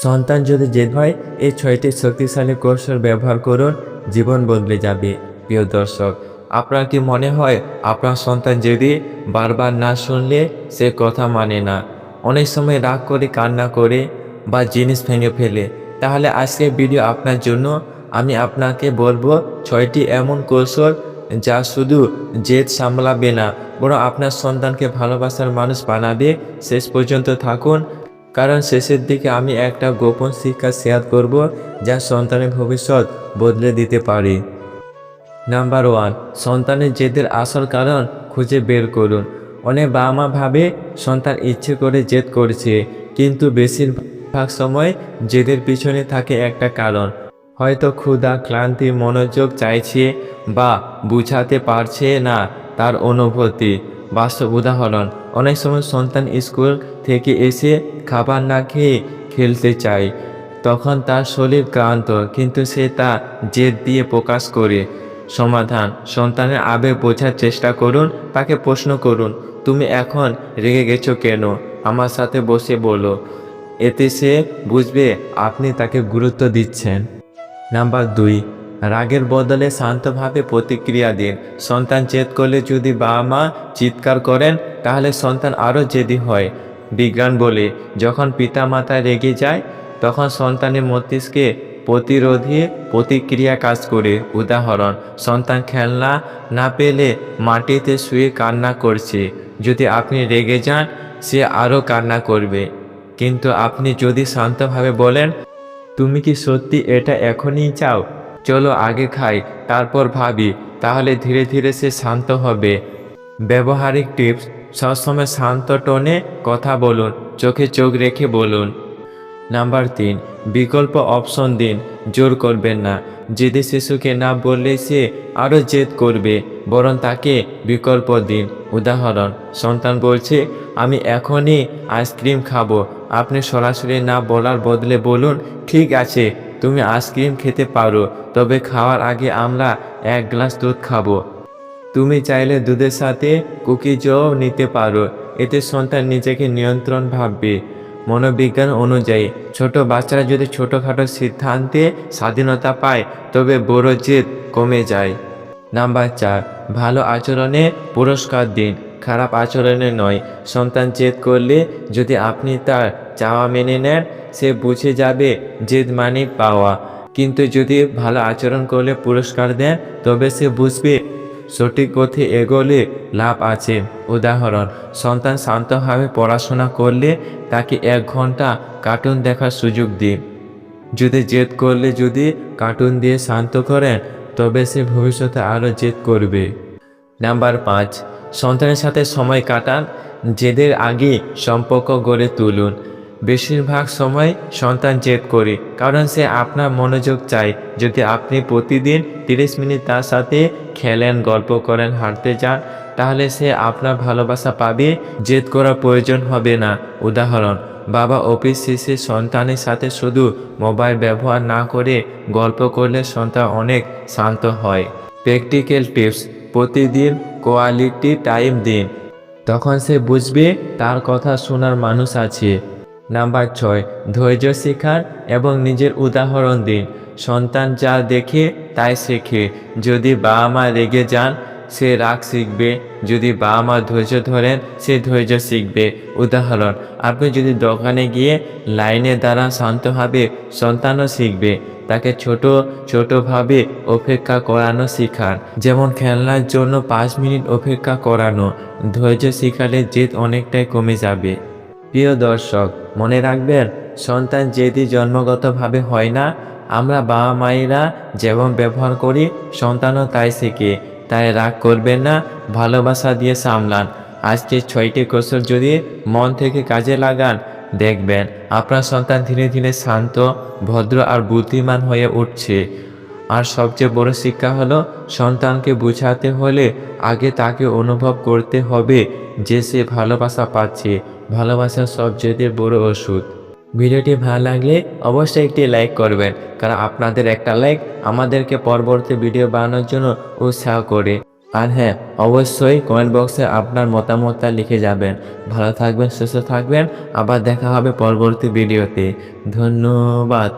সন্তান যদি জেদ হয়, এই ছয়টি শক্তিশালী কৌশল ব্যবহার করুন, জীবন বদলে যাবে। প্রিয় দর্শক, আপনার কি মনে হয়, আপনার সন্তান যদি বারবার না শুনলে, সে কথা মানে না? অনেক সময় রাগ করে, কান্না করে বা জিনিস ভেঙে ফেলে। তাহলে আজকের ভিডিও আপনার জন্য। আমি আপনাকে বলব, ছয়টি এমন কৌশল যা শুধু জেদ সামলাবে না, বরং আপনার সন্তানকে ভালোবাসার মানুষ বানাবে। শেষ পর্যন্ত থাকুন। কারণ শেষের দিকে আমি একটা গোপন শিক্ষা শেয়ার করব যা সন্তানের ভবিষ্যৎ বদলে দিতে পারে। নাম্বার ওয়ান সন্তানের জেদের আসল কারণ খুঁজে বের করুন। অনেক বাবা মা ভাবে সন্তান ইচ্ছে করে জেদ করছে, কিন্তু বেশিরভাগ সময় জেদের পিছনে থাকে একটা কারণ। হয়তো ক্ষুধা, ক্লান্তি, মনোযোগ চাইছে বা বুঝাতে পারছে না তার অনুভূতি। বাস্তব উদাহরণ অনেক সময় সন্তান স্কুল থেকে এসে খাবার না খেয়ে খেলতে চায়। তখন তার শরীর ক্লান্ত, কিন্তু সে তা জেদ দিয়ে প্রকাশ করে। সমাধান, সন্তানের আবেগ বোঝার চেষ্টা করুন, তাকে প্রশ্ন করুন, তুমি এখন রেগে গেছো কেন? আমার সাথে বসে বলো। এতে সে বুঝবে আপনি তাকে গুরুত্ব দিচ্ছেন। নাম্বার দুই রাগের বদলে শান্তভাবে প্রতিক্রিয়া দিন। সন্তান জেদ করলে যদি বাবা মা চিৎকার করেন, তাহলে সন্তান আরও জেদি হয়। বিজ্ঞান বলে, যখন পিতা পিতামাতা রেগে যায়, তখন সন্তানের মস্তিষ্কে প্রতিরোধী প্রতিক্রিয়া কাজ করে। উদাহরণ, সন্তান খেলনা না পেলে মাটিতে শুয়ে কান্না করছে। যদি আপনি রেগে যান, সে আরও কান্না করবে। কিন্তু আপনি যদি শান্তভাবে বলেন, তুমি কি সত্যি এটা এখনই চাও? চলো আগে খাই, তারপর ভাবি, তাহলে ধীরে ধীরে সে শান্ত হবে। ব্যবহারিক টিপস, সবসময় শান্ত টোনে কথা বলুন, চোখে চোখ রেখে বলুন। নাম্বার তিন, বিকল্প অপশন দিন, জোর করবেন না। জেদে শিশুকে না বললে সে আরও জেদ করবে, বরং তাকে বিকল্প দিন। উদাহরণ, সন্তান বলছে, আমি এখনই আইসক্রিম খাব। আপনি সরাসরি না বলার বদলে বলুন, ঠিক আছে। তুমি আইসক্রিম খেতে পারো, তবে খাওয়ার আগে আমরা এক গ্লাস দুধ খাব। তুমি চাইলে দুধের সাথে কুকিজও নিতে পারো, এতে সন্তান নিজেকে নিয়ন্ত্রণ ভাববে। মনোবিজ্ঞান অনুযায়ী, ছোট বাচ্চারা যদি ছোটোখাটো সিদ্ধান্তে স্বাধীনতা পায়, তবে বড় জেদ কমে যায়। নাম্বার চার, ভালো আচরণে পুরস্কার দিন। খারাপ আচরণে নয়, সন্তান জেদ করলে যদি আপনি তার চাওয়া মেনে নেন সে বুঝে যাবে জেদ মানে পাওয়া। কিন্তু যদি ভালো আচরণ করলে পুরস্কার দেন, তবে সে বুঝবে সঠিক পথে এগোলে লাভ আছে। উদাহরণ, সন্তান শান্তভাবে পড়াশোনা করলে তাকে এক ঘণ্টা কার্টুন দেখার সুযোগ দিন। যদি জেদ করলে যদি কার্টুন দিয়ে শান্ত করেন, তবে সে ভবিষ্যতে আরও জেদ করবে। নাম্বার পাঁচ, সন্তানের সাথে সময় কাটান, জেদের আগে সম্পর্ক গড়ে তুলুন। বেশিরভাগ সময় সন্তান জেদ করে, কারণ সে আপনার মনোযোগ চায়। যদি আপনি প্রতিদিন তিরিশ মিনিট তার সাথে খেলেন, গল্প করেন, হাঁটতে যান, তাহলে সে আপনার ভালোবাসা পাবে। জেদ করার প্রয়োজন হবে না। উদাহরণ, বাবা অফিস শেষে সন্তানের সাথে শুধু মোবাইল ব্যবহার না করে গল্প করলে সন্তান অনেক শান্ত হয়। প্র্যাকটিক্যাল টিপস, প্রতিদিন কোয়ালিটি টাইম দিন। তখন সে বুঝবে তার কথা শোনার মানুষ আছে। নাম্বার ছয়, ধৈর্য শেখার এবং নিজের উদাহরণ দিন। সন্তান যা দেখে, তাই শেখে। যদি বাবা মা রেগে যান, সে রাগ শিখবে। যদি বাবা মা ধৈর্য ধরেন, সে ধৈর্য শিখবে। উদাহরণ, আপনি যদি দোকানে গিয়ে লাইনে দ্বারা শান্তভাবে সন্তানও শিখবে। তাকে ছোট, ছোটভাবে অপেক্ষা করানো শেখান। যেমন খেলনার জন্য পাঁচ মিনিট অপেক্ষা করানো। ধৈর্য শিখালে জেদ অনেকটাই কমে যাবে। প্রিয় দর্শক, মনে রাখবেন, সন্তান যেদি জন্মগতভাবে হয় না, আমরা বাবা মায়েরা যেমন ব্যবহার করি, সন্তানও তাই শেখে। তাই রাগ করবেন না, ভালোবাসা দিয়ে সামলান। আজকে ছয়টি কৌশল যদি মন থেকে কাজে লাগান, দেখবেন আপনার সন্তান ধীরে ধীরে শান্ত, ভদ্র আর বুদ্ধিমান হয়ে উঠছে। আর সবচেয়ে বড় শিক্ষা হলো, সন্তানকে বোঝাতে হলে আগে তাকে অনুভব করতে হবে যে সে ভালোবাসা পাচ্ছে। ভালোবাসার সবচেয়ে বড় ওষুধ। ভিডিওটি ভালো লাগলে অবশ্যই একটি লাইক করবেন, কারণ আপনাদের একটা লাইক আমাদেরকে পরবর্তী ভিডিও বানানোর জন্য উৎসাহ করে। আর হ্যাঁ অবশ্যই কমেন্ট বক্সে আপনার মতামতটা লিখে যাবেন। ভালো থাকবেন, সুস্থ থাকবেন, আবার দেখা হবে পরবর্তী ভিডিওতে। ধন্যবাদ।